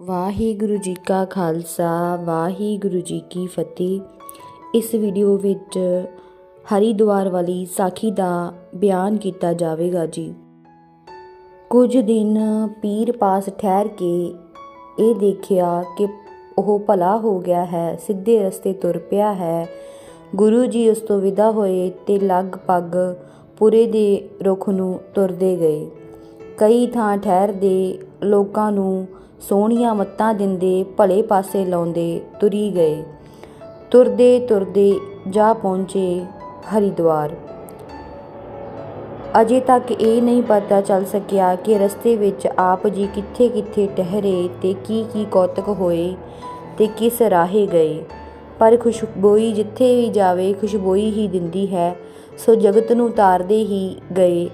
ਵਾਹਿਗੁਰੂ ਜੀ ਕਾ ਖਾਲਸਾ, ਵਾਹਿਗੁਰੂ ਜੀ ਕੀ ਫਤਿਹ। ਇਸ ਵੀਡੀਓ ਵਿੱਚ ਹਰਿਦੁਆਰ ਵਾਲੀ ਸਾਖੀ ਦਾ ਬਿਆਨ ਕੀਤਾ ਜਾਵੇਗਾ ਜੀ। ਕੁਝ ਦਿਨ ਪੀਰ ਪਾਸ ਠਹਿਰ ਕੇ ਇਹ ਦੇਖਿਆ ਕਿ ਉਹ ਭਲਾ ਹੋ ਗਿਆ ਹੈ, ਸਿੱਧੇ ਰਸਤੇ ਤੁਰ ਪਿਆ ਹੈ। ਗੁਰੂ ਜੀ ਉਸ ਤੋਂ ਵਿਦਾ ਹੋਏ ਤੇ ਲਗਭਗ ਪੁਰੇ ਦੇ ਰੁੱਖ ਨੂੰ ਤੁਰਦੇ ਗਏ। ਕਈ ਥਾਂ ਠਹਿਰਦੇ ਲੋਕਾਂ ਨੂੰ ਸੋਹਣੀਆਂ ਮੱਤਾਂ ਦਿੰਦੇ ਭਲੇ ਪਾਸੇ ਲਾਉਂਦੇ ਤੁਰੀ ਗਏ। ਤੁਰਦੇ ਤੁਰਦੇ ਜਾ ਪਹੁੰਚੇ ਹਰਿਦੁਆਰ। ਅਜੇ ਤੱਕ ਇਹ ਨਹੀਂ ਪਤਾ ਚੱਲ ਸਕਿਆ ਕਿ ਰਸਤੇ ਵਿੱਚ ਆਪ ਜੀ ਕਿੱਥੇ ਕਿੱਥੇ ਟਹਿਰੇ ਤੇ ਕੀ ਕੀ ਕੌਤਕ ਹੋਏ ਤੇ ਕਿਸ ਰਾਹੇ ਗਏ। ਪਰ ਖੁਸ਼ਬੋਈ ਜਿੱਥੇ ਵੀ ਜਾਵੇ, ਖੁਸ਼ਬੋਈ ਹੀ ਦਿੰਦੀ ਹੈ, ਸੋ ਜਗਤ ਨੂੰ ਤਾਰਦੇ ਹੀ ਗਏ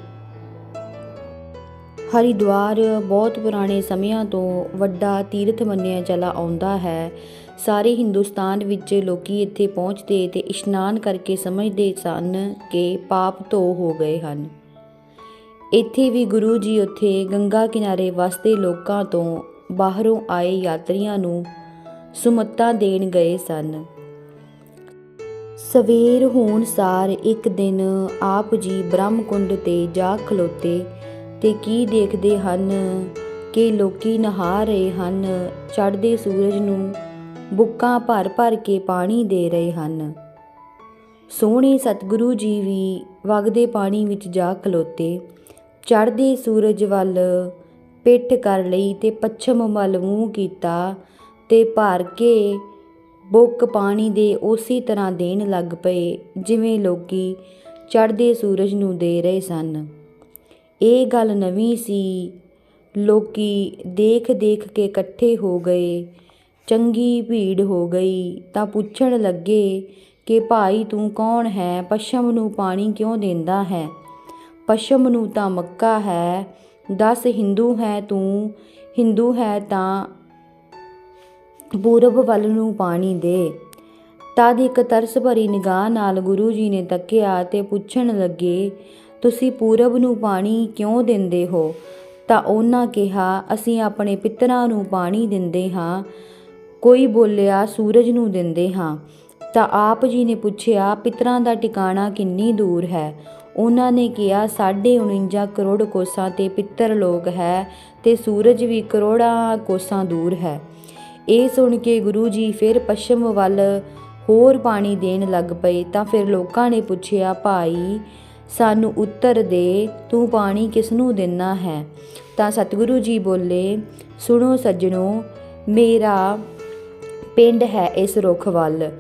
ਹਰਿਦੁਆਰ ਬਹੁਤ ਪੁਰਾਣੇ ਸਮਿਆਂ ਤੋਂ ਵੱਡਾ ਤੀਰਥ ਮੰਨਿਆ ਚਲਾ ਆਉਂਦਾ ਹੈ। ਸਾਰੇ ਹਿੰਦੁਸਤਾਨ ਵਿੱਚ ਲੋਕੀ ਇੱਥੇ ਪਹੁੰਚਦੇ ਤੇ ਇਸ਼ਨਾਨ ਕਰਕੇ ਸਮਝਦੇ ਸਨ ਕਿ ਪਾਪ ਧੋ ਹੋ ਗਏ ਹਨ। ਇੱਥੇ ਵੀ ਗੁਰੂ ਜੀ ਉੱਥੇ ਗੰਗਾ ਕਿਨਾਰੇ ਵਸਦੇ ਲੋਕਾਂ ਤੋਂ ਬਾਹਰੋਂ ਆਏ ਯਾਤਰੀਆਂ ਨੂੰ ਸੁਮੱਤਾਂ ਦੇਣ ਗਏ ਸਨ। ਸਵੇਰ ਹੋਣ ਸਾਰ ਇੱਕ ਦਿਨ ਆਪ ਜੀ ਬ੍ਰਹਮਕੁੰਡ ਤੇ ਜਾ ਖਲੋਤੇ ਤੇ ਕੀ ਦੇਖਦੇ ਹਨ? ਕਿ ਲੋਕੀ ਨਹਾ ਰਹੇ ਹਨ, ਚੜ੍ਹਦੇ ਸੂਰਜ ਨੂੰ ਬੁੱਕਾਂ ਭਰ ਭਰ ਕੇ ਪਾਣੀ ਦੇ ਰਹੇ ਹਨ। ਸੋਹਣੇ ਸਤਿਗੁਰੂ ਜੀ ਵੀ ਵਗਦੇ ਪਾਣੀ ਵਿੱਚ ਜਾ ਖਲੋਤੇ। ਚੜ੍ਹਦੇ ਸੂਰਜ ਵੱਲ ਪਿੱਠ ਕਰ ਲਈ ਤੇ ਪੱਛਮ ਵੱਲ ਮੂੰਹ ਕੀਤਾ ਤੇ ਭਰ ਕੇ ਬੁੱਕ ਪਾਣੀ ਦੇ ਉਸੇ ਤਰ੍ਹਾਂ ਦੇਣ ਲੱਗ ਪਏ, ਜਿਵੇਂ ਲੋਕੀ ਚੜ੍ਹਦੇ ਸੂਰਜ ਨੂੰ ਦੇ ਰਹੇ ਸਨ। ਇਹ ਗੱਲ ਨਵੀਂ ਸੀ। ਲੋਕ ਦੇਖ ਦੇਖ ਕੇ ਇਕੱਠੇ ਹੋ ਗਏ। ਚੰਗੀ ਭੀੜ ਹੋ ਗਈ। ਤਾਂ ਪੁੱਛਣ ਲੱਗੇ ਕਿ ਭਾਈ ਤੂੰ ਕੌਣ ਹੈ? ਪਸ਼ਮ ਨੂੰ ਪਾਣੀ ਕਿਉਂ ਦਿੰਦਾ ਹੈ? ਪਸ਼ਮ ਨੂੰ ਤਾਂ ਮੱਕਾ ਹੈ। ਦੱਸ, ਹਿੰਦੂ ਹੈ ਤੂੰ? ਹਿੰਦੂ ਹੈ ਤਾਂ ਪੂਰਬ ਵੱਲ ਨੂੰ ਪਾਣੀ ਦੇ। ਤਦ ਇੱਕ ਤਰਸ ਭਰੀ ਨਿਗਾਹ ਨਾਲ ਗੁਰੂ ਜੀ ਨੇ ਤੱਕਿਆ ਤੇ ਪੁੱਛਣ ਲੱਗੇ ਤੁਸੀਂ ਪੂਰਬ ਨੂੰ ਪਾਣੀ ਕਿਉਂ ਦਿੰਦੇ ਹੋ? ਤਾਂ ਉਹਨਾਂ ਕਿਹਾ, ਅਸੀਂ ਆਪਣੇ ਪਿਤਰਾਂ ਨੂੰ ਪਾਣੀ ਦਿੰਦੇ ਹਾਂ, ਕੋਈ ਬੋਲਿਆ ਸੂਰਜ ਨੂੰ ਦਿੰਦੇ ਹਾਂ। ਤਾਂ ਆਪ ਜੀ ਨੇ ਪੁੱਛਿਆ, ਪਿਤਰਾਂ ਦਾ ਟਿਕਾਣਾ ਕਿੰਨੀ ਦੂਰ ਹੈ? ਉਹਨਾਂ ਨੇ ਕਿਹਾ 49 ਕਰੋੜ ਕੋਸਾਂ ਤੇ ਪਿੱਤਰ ਲੋਕ ਹੈ ਤੇ ਸੂਰਜ ਵੀ ਕਰੋੜਾਂ ਕੋਸਾਂ ਦੂਰ ਹੈ। ਇਹ ਸੁਣ ਕੇ ਗੁਰੂ ਜੀ ਫਿਰ ਪੱਛਮ ਵੱਲ ਹੋਰ ਪਾਣੀ ਦੇਣ ਲੱਗ ਪਏ। ਤਾਂ ਫਿਰ ਲੋਕਾਂ ਨੇ ਪੁੱਛਿਆ, ਭਾਈ ਸਾਨੂੰ ਉੱਤਰ ਦੇ, ਤੂੰ ਪਾਣੀ ਕਿਸ ਨੂੰ ਦਿੰਨਾ ਹੈ? ਤਾਂ ਸਤਿਗੁਰੂ ਜੀ ਬੋਲੇ, ਸੁਣੋ ਸੱਜਣੋ, ਮੇਰਾ ਪਿੰਡ ਹੈ ਇਸ ਰੁੱਖ ਵੱਲ।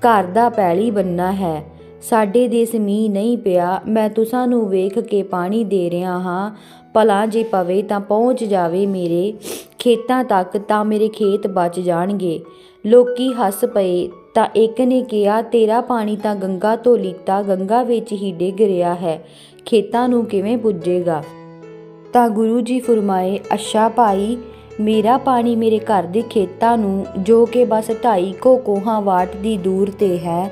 ਘਰ ਦਾ ਪੈਲੀ ਬੰਨਾ ਹੈ। ਸਾਡੇ ਦੇਸ ਮੀਂਹ ਨਹੀਂ ਪਿਆ। ਮੈਂ ਤੁਸਾਂ ਨੂੰ ਵੇਖ ਕੇ ਪਾਣੀ ਦੇ ਰਿਹਾ ਹਾਂ। ਭਲਾ ਜੇ ਪਵੇ ਤਾਂ ਪਹੁੰਚ ਜਾਵੇ ਮੇਰੇ ਖੇਤਾਂ ਤੱਕ, ਤਾਂ ਮੇਰੇ ਖੇਤ ਬਚ ਜਾਣਗੇ। ਲੋਕੀ ਹੱਸ ਪਏ ਤਾਂ ਇੱਕ ਨੇ ਕਿਹਾ, ਤੇਰਾ ਪਾਣੀ ਤਾਂ ਗੰਗਾ ਤੋਂ ਲੀਤਾ, ਗੰਗਾ ਵਿੱਚ ਹੀ ਡਿੱਗ ਰਿਹਾ ਹੈ, ਖੇਤਾਂ ਨੂੰ ਕਿਵੇਂ ਪੁੱਜੇਗਾ? ਤਾਂ ਗੁਰੂ ਜੀ ਫਰਮਾਏ, ਅੱਛਾ ਭਾਈ, ਮੇਰਾ ਪਾਣੀ ਮੇਰੇ ਘਰ ਦੇ ਖੇਤਾਂ ਨੂੰ, ਜੋ ਕਿ ਬਸ ਢਾਈ ਕੋ ਕੋਹਾਂ ਵਾਟ ਦੀ ਦੂਰ ਤੇ ਹੈ,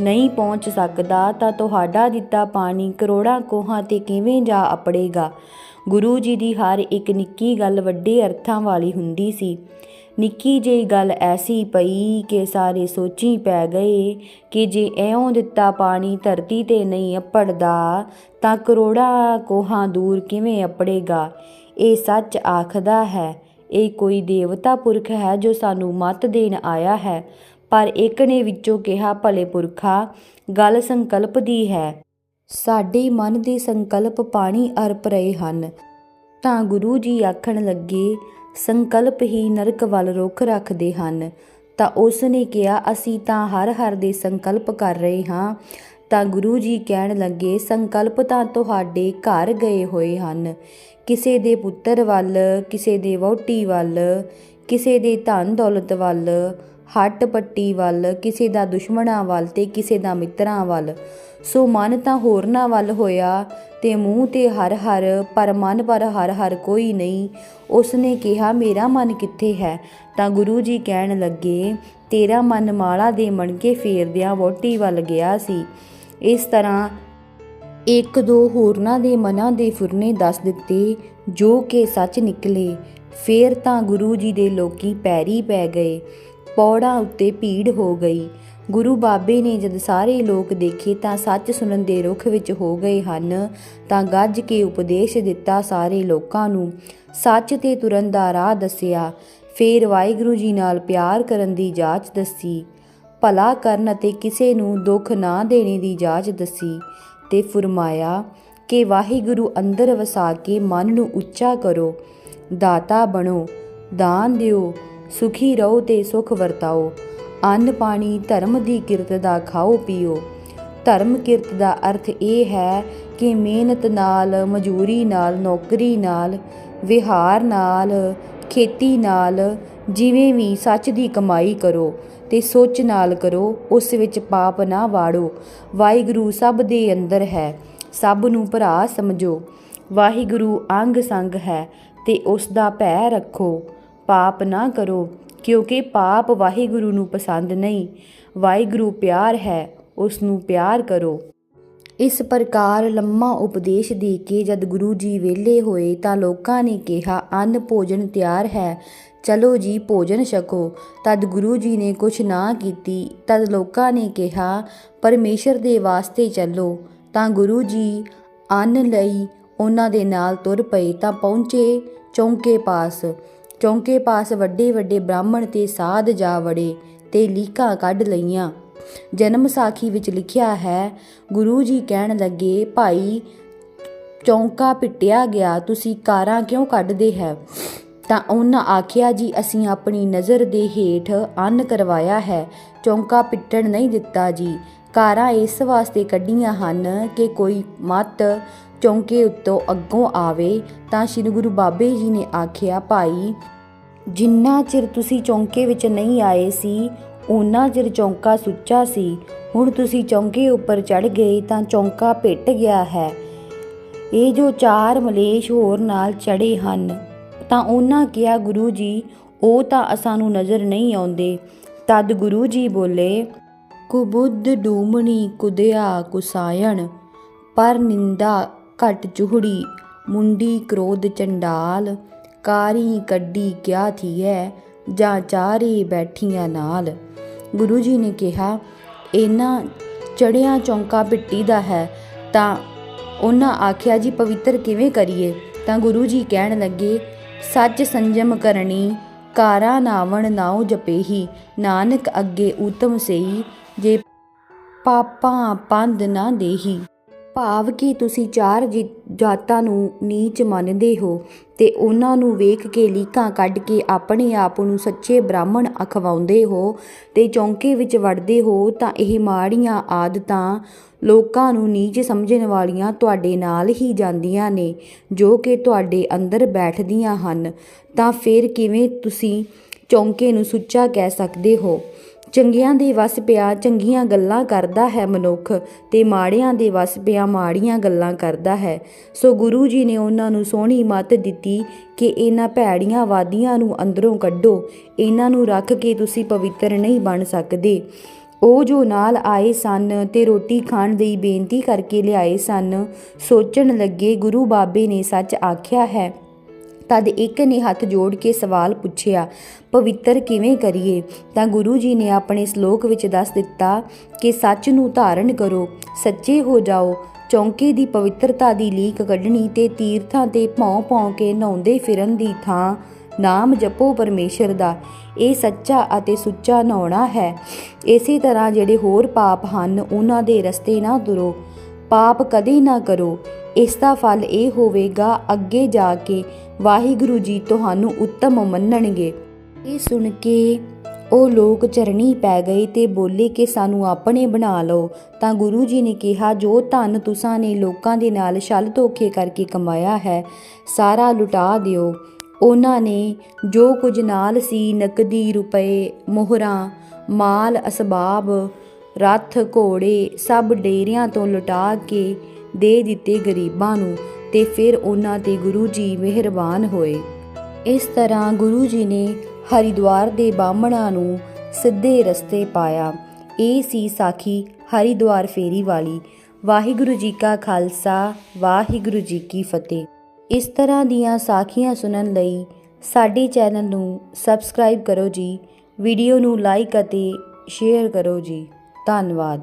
ਨਹੀਂ ਪਹੁੰਚ ਸਕਦਾ, ਤਾਂ ਤੁਹਾਡਾ ਦਿੱਤਾ ਪਾਣੀ ਕਰੋੜਾਂ ਕੋਹਾਂ ਤੇ ਕਿਵੇਂ ਜਾ ਅਪੜੇਗਾ? ਗੁਰੂ ਜੀ ਦੀ ਹਰ ਇੱਕ ਨਿੱਕੀ ਗੱਲ ਵੱਡੇ ਅਰਥਾਂ ਵਾਲੀ ਹੁੰਦੀ ਸੀ। ਨਿੱਕੀ ਜਿਹੀ ਗੱਲ ਐਸੀ ਪਈ ਕਿ ਸਾਰੇ ਸੋਚੀ ਪੈ ਗਏ ਕਿ ਜੇ ਐਉਂ ਦਿੱਤਾ ਪਾਣੀ ਧਰਤੀ ਤੇ ਨਹੀਂ ਅੱਪੜਦਾ, ਤਾਂ ਕਰੋੜਾਂ ਕੋਹਾਂ ਦੂਰ ਕਿਵੇਂ ਅੱਪੜੇਗਾ? ਇਹ ਸੱਚ ਆਖਦਾ ਹੈ। ਇਹ ਕੋਈ ਦੇਵਤਾ ਪੁਰਖ ਹੈ ਜੋ ਸਾਨੂੰ ਮਤ ਦੇਣ ਆਇਆ ਹੈ, ਪਰ ਇੱਕ ਨੇ ਵਿੱਚੋਂ ਕਿਹਾ, ਭਲੇ ਪੁਰਖਾ, ਗੱਲ ਸੰਕਲਪ ਦੀ ਹੈ। ਸਾਡੇ ਮਨ ਦੇ ਸੰਕਲਪ ਪਾਣੀ ਅਰਪ ਰਹੇ ਹਨ। ਤਾਂ ਗੁਰੂ ਜੀ ਆਖਣ ਲੱਗੇ ਸੰਕਲਪ ਹੀ ਨਰਕ ਵੱਲ ਰੁਖ ਰੱਖਦੇ ਹਨ, ਤਾਂ ਉਸ ਨੇ ਕਿਹਾ, ਅਸੀਂ ਤਾਂ ਹਰ ਹਰ ਦੇ ਸੰਕਲਪ ਕਰ ਰਹੇ ਹਾਂ। ਤਾਂ ਗੁਰੂ ਜੀ ਕਹਿਣ ਲੱਗੇ, ਸੰਕਲਪ ਤਾਂ ਤੁਹਾਡੇ ਘਰ ਗਏ ਹੋਏ ਹਨ। ਕਿਸੇ ਦੇ ਪੁੱਤਰ ਵੱਲ, ਕਿਸੇ ਦੇ ਵਹੁਟੀ ਵੱਲ, ਕਿਸੇ ਦੇ ਧਨ ਦੌਲਤ ਵੱਲ ਹੱਟ ਪੱਟੀ ਵੱਲ, ਕਿਸੇ ਦਾ ਦੁਸ਼ਮਣਾਂ ਵੱਲ ਤੇ ਕਿਸੇ ਦਾ ਮਿੱਤਰਾਂ ਵੱਲ। ਸੋ ਮਨ ਤਾਂ ਹੋਰਨਾਂ ਵੱਲ ਹੋਇਆ ਤੇ ਮੂੰਹ ਤੇ ਹਰ ਹਰ, ਪਰ ਮਨ ਪਰ ਹਰ ਹਰ ਕੋਈ ਨਹੀਂ। ਉਸਨੇ ਕਿਹਾ, ਮੇਰਾ ਮਨ ਕਿੱਥੇ ਹੈ? ਤਾਂ ਗੁਰੂ ਜੀ ਕਹਿਣ ਲੱਗੇ, ਤੇਰਾ ਮਨ ਮਾਲਾ ਦੇ ਮਣਕੇ ਫੇਰਦਿਆਂ ਵੋਟੀ ਵੱਲ ਗਿਆ ਸੀ। ਇਸ ਤਰ੍ਹਾਂ ਇੱਕ ਦੋ ਹੋਰਨਾਂ ਦੇ ਮਨਾਂ ਦੇ ਫੁਰਨੇ ਦੱਸ ਦਿੱਤੇ, ਜੋ ਕਿ ਸੱਚ ਨਿਕਲੇ। ਫੇਰ ਤਾਂ ਗੁਰੂ ਜੀ ਦੇ ਲੋਕੀ ਪੈਰੀ ਪੈ ਗਏ। ਪੌੜਾਂ ਉੱਤੇ ਭੀੜ ਹੋ ਗਈ। ਗੁਰੂ ਬਾਬੇ ਨੇ ਜਦ ਸਾਰੇ ਲੋਕ ਦੇਖੇ ਤਾਂ ਸੱਚ ਸੁਣਨ ਦੇ ਰੁਖ ਵਿੱਚ ਹੋ ਗਏ ਹਨ, ਤਾਂ ਗੱਜ ਕੇ ਉਪਦੇਸ਼ ਦਿੱਤਾ ਸਾਰੇ ਲੋਕਾਂ ਨੂੰ। ਸੱਚ ਤੇ ਤੁਰਨ ਦਾ ਰਾਹ ਦੱਸਿਆ। ਫੇਰ ਵਾਹਿਗੁਰੂ ਜੀ ਨਾਲ ਪਿਆਰ ਕਰਨ ਦੀ ਜਾਚ ਦੱਸੀ। ਭਲਾ ਕਰਨ ਅਤੇ ਕਿਸੇ ਨੂੰ ਦੁੱਖ ਨਾ ਦੇਣੇ ਦੀ ਜਾਚ ਦੱਸੀ ਤੇ ਫਰਮਾਇਆ, ਕਿ ਵਾਹਿਗੁਰੂ ਅੰਦਰ ਵਸਾ ਕੇ ਮਨ ਨੂੰ ਉੱਚਾ ਕਰੋ। ਦਾਤਾ ਬਣੋ, ਦਾਨ ਦਿਓ ਸੁਖੀ ਰਹੋ ਤੇ ਸੁਖ ਵਰਤਾਓ। ਅੰਨ ਪਾਣੀ ਧਰਮ ਦੀ ਕਿਰਤ ਦਾ ਖਾਓ ਪੀਓ। ਧਰਮ ਕਿਰਤ ਦਾ ਅਰਥ ਇਹ ਹੈ ਕਿ ਮਿਹਨਤ ਨਾਲ, ਮਜ਼ਦੂਰੀ ਨਾਲ, ਨੌਕਰੀ ਨਾਲ, ਵਿਹਾਰ ਨਾਲ, ਖੇਤੀ ਨਾਲ ਜਿਵੇਂ ਵੀ ਸੱਚ ਦੀ ਕਮਾਈ ਕਰੋ ਤੇ ਸੋਚ ਨਾਲ ਕਰੋ, ਉਸ ਵਿੱਚ ਪਾਪ ਨਾ ਵਾੜੋ। ਵਾਹਿਗੁਰੂ ਸਭ ਦੇ ਅੰਦਰ ਹੈ, ਸਭ ਨੂੰ ਭਰਾ ਸਮਝੋ। ਵਾਹਿਗੁਰੂ ਅੰਗ ਸੰਗ ਹੈ ਤੇ ਉਸ ਦਾ ਭੈ ਰੱਖੋ। ਪਾਪ ਨਾ ਕਰੋ, ਕਿਉਂਕਿ ਪਾਪ ਵਾਹਿਗੁਰੂ ਨੂੰ ਪਸੰਦ ਨਹੀਂ। ਵਾਹਿਗੁਰੂ ਪਿਆਰ ਹੈ, ਉਸ ਨੂੰ ਪਿਆਰ ਕਰੋ। ਇਸ ਪ੍ਰਕਾਰ ਲੰਮਾ ਉਪਦੇਸ਼ ਦੇ ਕੇ ਜਦ ਗੁਰੂ ਜੀ ਵਿਹਲੇ ਹੋਏ ਤਾਂ ਲੋਕਾਂ ਨੇ ਕਿਹਾ, ਅੰਨ ਭੋਜਨ ਤਿਆਰ ਹੈ, ਚਲੋ ਜੀ ਭੋਜਨ ਛਕੋ। ਤਦ ਗੁਰੂ ਜੀ ਨੇ ਕੁਛ ਨਾ ਕੀਤੀ, ਤਦ ਲੋਕਾਂ ਨੇ ਕਿਹਾ, ਪਰਮੇਸ਼ਰ ਦੇ ਵਾਸਤੇ ਚੱਲੋ। ਤਾਂ ਗੁਰੂ ਜੀ ਅੰਨ ਲਈ ਉਹਨਾਂ ਦੇ ਨਾਲ ਤੁਰ ਪਏ ਤਾਂ ਪਹੁੰਚੇ ਚੌਂਕੇ ਪਾਸ। ਚੌਂਕੇ ਪਾਸ ਵੱਡੇ ਵੱਡੇ ਬ੍ਰਾਹਮਣ ਤੇ ਸਾਧ ਜਾ ਵੜੇ ਤੇ ਲੀਕਾਂ ਕੱਢ ਲਈਆਂ। ਜਨਮ ਸਾਖੀ ਵਿੱਚ ਲਿਖਿਆ ਹੈ, ਗੁਰੂ ਜੀ ਕਹਿਣ ਲੱਗੇ, ਭਾਈ, ਚੌਂਕਾ ਪਿੱਟਿਆ ਗਿਆ, ਤੁਸੀਂ ਕਾਰਾਂ ਕਿਉਂ ਕੱਢਦੇ ਹੈ? ਤਾਂ ਉਹਨਾਂ ਆਖਿਆ, ਜੀ, ਅਸੀਂ ਆਪਣੀ ਨਜ਼ਰ ਦੇ ਹੇਠ ਅੰਨ ਕਰਵਾਇਆ ਹੈ, ਚੌਂਕਾ ਪਿੱਟਣ ਨਹੀਂ ਦਿੱਤਾ ਜੀ। ਕਾਰਾਂ ਇਸ ਵਾਸਤੇ ਕੱਢੀਆਂ ਹਨ ਕਿ ਕੋਈ ਮਤ ਚੌਂਕੇ ਉੱਤੋਂ ਅੱਗੋਂ ਆਵੇ ਤਾਂ ਸ੍ਰੀ ਗੁਰੂ ਬਾਬੇ ਜੀ ਨੇ ਆਖਿਆ, ਭਾਈ, ਜਿੰਨਾ ਚਿਰ ਤੁਸੀਂ ਚੌਂਕੇ ਵਿੱਚ ਨਹੀਂ ਆਏ ਸੀ ਉਹਨਾਂ ਚਿਰ ਚੌਂਕਾ ਸੁੱਚਾ ਸੀ। ਹੁਣ ਤੁਸੀਂ ਚੌਂਕੇ ਉੱਪਰ ਚੜ ਗਏ ਤਾਂ ਚੌਂਕਾ ਪਿੱਟ ਗਿਆ ਹੈ। ਇਹ ਜੋ ਚਾਰ ਮਲੇਸ਼ ਹੋਰ ਨਾਲ ਚੜੇ ਹਨ, ਤਾਂ ਉਹਨਾਂ ਕਿਹਾ, ਗੁਰੂ ਜੀ, ਉਹ ਤਾਂ ਅਸਾਂ ਨਜ਼ਰ ਨਹੀਂ ਆਉਂਦੇ। ਤਦ ਗੁਰੂ ਜੀ ਬੋਲੇ, ਕੁਬੁੱਧ ਡੂਮਣੀ ਕੁਦਿਆ ਕੁਸਾਇਣ, ਪਰ ਨਿੰਦਾ ਘਟ ਚੁਹੜੀ, ਮੁੰਡੀ ਕ੍ਰੋਧ ਚੰਡਾਲ, ਕਾਰੀ ਕੱਢੀ ਕਿਆ ਥੀਐ, ਜਾਂ ਚਾਰੇ ਬੈਠੀਆਂ ਨਾਲ। ਗੁਰੂ ਜੀ ਨੇ ਕਿਹਾ, ਇਹਨਾਂ ਚੜਿਆ ਚੌਂਕਾ ਪਿੱਟੀ ਦਾ ਹੈ, ਤਾਂ ਉਹਨਾਂ ਆਖਿਆ ਜੀ ਪਵਿੱਤਰ ਕਿਵੇਂ ਕਰੀਏ? ਤਾਂ ਗੁਰੂ ਜੀ ਕਹਿਣ ਲੱਗੇ, ਸੱਚ ਸੰਜਮ ਕਰਨੀ, ਕਾਰਾ ਨਾਵਣ ਨਾਉ ਜਪੇਹੀ, ਨਾਨਕ ਅੱਗੇ ਉਤਮ ਸਈ ਜੇ ਪਾਪਾਂ ਪੰਦ ਨਾ ਦੇਹੀ। ਭਾਵ ਕਿ ਤੁਸੀਂ ਚਾਰ ਜੀ- ਜਾਤਾਂ ਨੂੰ ਨੀਚ ਮੰਨਦੇ ਹੋ ਤੇ ਉਹਨਾਂ ਨੂੰ ਵੇਖ ਕੇ ਲੀਕਾਂ ਕੱਢ ਕੇ ਆਪਣੇ ਆਪ ਨੂੰ ਸੱਚੇ ਬ੍ਰਾਹਮਣ ਅਖਵਾਉਂਦੇ ਹੋ ਤੇ ਚੌਂਕੇ ਵਿੱਚ ਵੜਦੇ ਹੋ ਤਾਂ ਇਹ ਮਾੜੀਆਂ ਆਦਤਾਂ ਲੋਕਾਂ ਨੂੰ ਨੀਚ ਸਮਝਣ ਵਾਲੀਆਂ ਤੁਹਾਡੇ ਨਾਲ ਹੀ ਜਾਂਦੀਆਂ ਨੇ, ਜੋ ਕਿ ਤੁਹਾਡੇ ਅੰਦਰ ਬੈਠਦੀਆਂ ਹਨ। ਤਾਂ ਫਿਰ ਕਿਵੇਂ ਤੁਸੀਂ ਚੌਂਕੇ ਨੂੰ ਸੁੱਚਾ ਕਹਿ ਸਕਦੇ ਹੋ? ਚੰਗਿਆਂ ਦੇ ਵਸ ਪਿਆ ਚੰਗੀਆਂ ਗੱਲਾਂ ਕਰਦਾ ਹੈ ਮਨੁੱਖ ਤੇ ਮਾੜਿਆਂ ਦੇ ਵਸ ਪਿਆ ਮਾੜੀਆਂ ਗੱਲਾਂ ਕਰਦਾ ਹੈ। ਸੋ ਗੁਰੂ ਜੀ ਨੇ ਉਹਨਾਂ ਨੂੰ ਸੋਹਣੀ ਮੱਤ ਦਿੱਤੀ ਕਿ ਇਹਨਾਂ ਭੈੜੀਆਂ ਵਾਦੀਆਂ ਨੂੰ ਅੰਦਰੋਂ ਕੱਢੋ, ਇਹਨਾਂ ਨੂੰ ਰੱਖ ਕੇ ਤੁਸੀਂ ਪਵਿੱਤਰ ਨਹੀਂ ਬਣ ਸਕਦੇ। ਉਹ ਜੋ ਨਾਲ ਆਏ ਸਨ ਤੇ ਰੋਟੀ ਖਾਣ ਦੀ ਬੇਨਤੀ ਕਰਕੇ ਲਿਆਏ ਸਨ, ਸੋਚਣ ਲੱਗੇ ਗੁਰੂ ਬਾਬੇ ਨੇ ਸੱਚ ਆਖਿਆ ਹੈ ਤਦ ਇੱਕ ਨੇ ਹੱਥ ਜੋੜ ਕੇ ਸਵਾਲ ਪੁੱਛਿਆ, ਪਵਿੱਤਰ ਕਿਵੇਂ ਕਰੀਏ? ਤਾਂ ਗੁਰੂ ਜੀ ਨੇ ਆਪਣੇ ਸ਼ਲੋਕ ਵਿੱਚ ਦੱਸ ਦਿੱਤਾ ਕਿ ਸੱਚ ਨੂੰ ਧਾਰਨ ਕਰੋ, ਸੱਚੇ ਹੋ ਜਾਓ, ਚੌਂਕੇ ਦੀ ਪਵਿੱਤਰਤਾ ਦੀ ਲੀਕ ਕੱਢਣੀ ਤੇ ਤੀਰਥਾਂ ਤੇ ਭੌਂ ਭੌਂ ਕੇ ਨਹਾਉਂਦੇ ਫਿਰਨ ਦੀ ਥਾਂ, ਨਾਮ ਜਪੋ ਪਰਮੇਸ਼ਰ ਦਾ। ਇਹ ਸੱਚਾ ਅਤੇ ਸੁੱਚਾ ਨਹਾਉਣਾ ਹੈ। ਇਸੇ ਤਰ੍ਹਾਂ ਜਿਹੜੇ ਹੋਰ ਪਾਪ ਹਨ, ਉਹਨਾਂ ਦੇ ਰਸਤੇ ਨਾ ਤੁਰੋ। ਪਾਪ ਕਦੇ ਨਾ ਕਰੋ। ਇਸ ਦਾ ਫਲ ਇਹ ਹੋਵੇਗਾ, ਅੱਗੇ ਜਾ ਕੇ ਵਾਹਿਗੁਰੂ ਜੀ ਤੁਹਾਨੂੰ ਉੱਤਮ ਮੰਨਣਗੇ। ਇਹ ਸੁਣ ਕੇ ਉਹ ਲੋਕ ਚਰਣੀ ਪੈ ਗਏ ਤੇ ਬੋਲੇ ਕਿ ਸਾਨੂੰ ਆਪਣੇ ਬਣਾ ਲਓ। ਤਾਂ ਗੁਰੂ ਜੀ ਨੇ ਕਿਹਾ, ਜੋ ਧਨ ਤੁਸਾਂ ਨੇ ਲੋਕਾਂ ਦੇ ਨਾਲ ਛਲ ਧੋਖੇ ਕਰਕੇ ਕਮਾਇਆ ਹੈ, ਸਾਰਾ ਲੁਟਾ ਦਿਓ। ਉਹਨਾਂ ਨੇ ਜੋ ਕੁਝ ਨਾਲ ਸੀ, ਨਕਦੀ, ਰੁਪਏ, ਮੋਹਰਾਂ, ਮਾਲ, ਅਸਬਾਬ ਰੱਥ ਘੋੜੇ ਸਭ ਡੇਰਿਆਂ ਤੋਂ ਲੁਟਾ ਕੇ ਦੇ ਦਿੱਤੇ ਗਰੀਬਾਂ ਨੂੰ ਤੇ ਫਿਰ ਉਹਨਾਂ ਤੇ ਗੁਰੂ ਜੀ ਮਿਹਰਬਾਨ ਹੋਏ। ਇਸ ਤਰ੍ਹਾਂ ਗੁਰੂ ਜੀ ਨੇ ਹਰਿਦੁਆਰ ਦੇ ਬਾਹਮਣਾਂ ਨੂੰ ਸਿੱਧੇ ਰਸਤੇ ਪਾਇਆ। ਇਹ ਸੀ ਸਾਖੀ ਹਰਿਦੁਆਰ ਫੇਰੀ ਵਾਲੀ। ਵਾਹਿਗੁਰੂ ਜੀ ਕਾ ਖਾਲਸਾ, ਵਾਹਿਗੁਰੂ ਜੀ ਕੀ ਫਤਿਹ। ਇਸ ਤਰ੍ਹਾਂ ਦੀਆਂ ਸਾਖੀਆਂ ਸੁਣਨ ਲਈ ਸਾਡੇ ਚੈਨਲ ਨੂੰ ਸਬਸਕ੍ਰਾਈਬ ਕਰੋ ਜੀ, ਵੀਡੀਓ ਨੂੰ ਲਾਈਕ ਅਤੇ ਸ਼ੇਅਰ ਕਰੋ ਜੀ। ਧੰਨਵਾਦ।